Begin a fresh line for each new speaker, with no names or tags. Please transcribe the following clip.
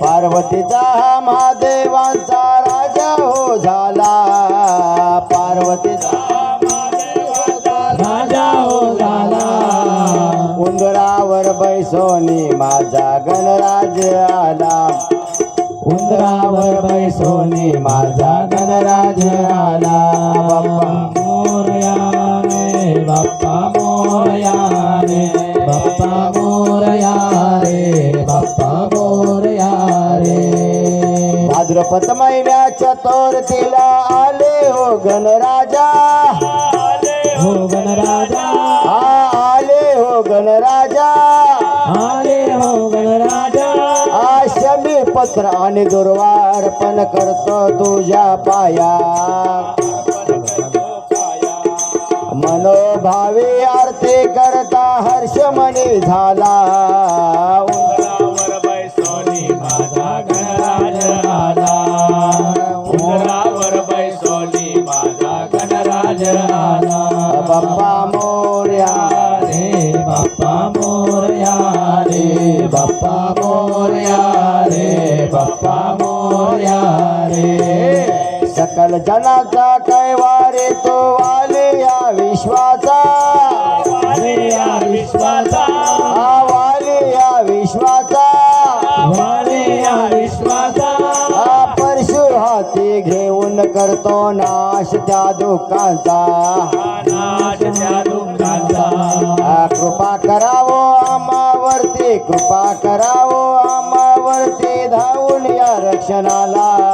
पार्वतीचा हा महादेवांचा राजा हो झाला. पार्वतीचा
राजा हो झाला.
उंदरावर बैसोनी माझा गणराज आला.
उंदरावर बैसोनी
माझा गणराज आला. बाप्पा
बाप्पा. मोरया रे बाप्पा मोरया रे बाप्पा मोरया रे
भाद्रपद महिन्या चतुर्थीला आले हो गणराजा.
हो गणराजा.
आले हो गणराजा.
आले हो गणराजा.
आशमी पत्र आणि दुर्वार्पण करतो तुझ्या पाया. मनोभावी आरती करता हर्ष मनी झाला.
उंदरावर बैसोनी माझा गणराज आला. उंदरावर बैसोनी माझा गणराज आला.
बाप्पा मोर्या.
रे बाप्पा मोरया रे बाप्पा मोरया रे बाप्पा मोरया रे
सकल जनाचा कैवारे तो हाती घेऊन करतो नाश त्या दुःखांचा.
नाश त्या दुःखाचा.
कृपा करावो आम्हावरती कृपा करावो आम्हावरती धावून या रक्षणाला.